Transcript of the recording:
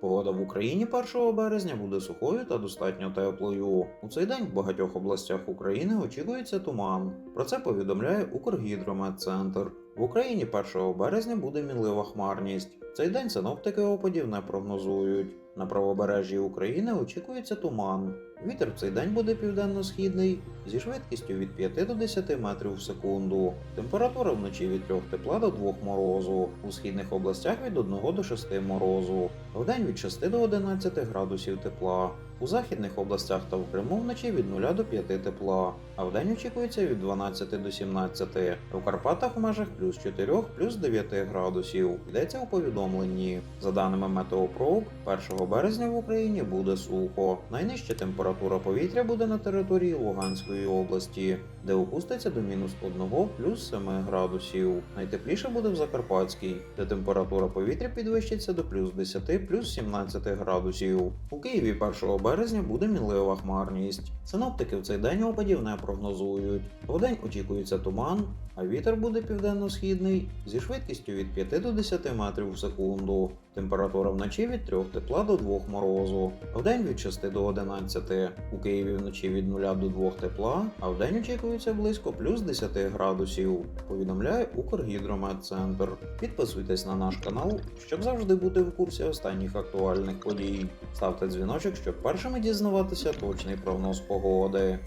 Погода в Україні 1 березня буде сухою та достатньо теплою. У цей день в багатьох областях України очікується туман. Про це повідомляє Укргідрометцентр. В Україні 1 березня буде мінлива хмарність. Цей день синоптики опадів не прогнозують. На правобережжі України очікується туман. Вітер в цей день буде південно-східний зі швидкістю від 5 до 10 метрів в секунду. Температура вночі від 3 тепла до 2 морозу. У східних областях від 1 до 6 морозу. Вдень від 6 до 11 градусів тепла. У західних областях та в Криму вночі від 0 до 5 тепла, а вдень очікується від 12 до 17. У Карпатах в межах плюс 4 плюс 9 градусів. Йдеться у повідомленні. За даними Метеопрог, 1 березня в Україні буде сухо. Найнижча температура повітря буде на території Луганської області, де опуститься до мінус 1 плюс 7 градусів. Найтепліше буде в Закарпатській, де температура повітря підвищиться до плюс 10 плюс 17 градусів. У Києві 1 березня буде мінлива хмарність. Синоптики в цей день опадів не прогнозують. Вдень очікується туман, а вітер буде південно-східний зі швидкістю від 5 до 10 метрів в секунду. Температура вночі від 3 тепла до 2 морозу, вдень від 6 до 11. У Києві вночі від 0 до 2 тепла, а вдень очікується близько плюс 10 градусів. Повідомляє Укргідрометцентр. Підписуйтесь на наш канал, щоб завжди бути в курсі останніх актуальних подій. Ставте дзвіночок, щоб першими дізнаватися точний прогноз погоди.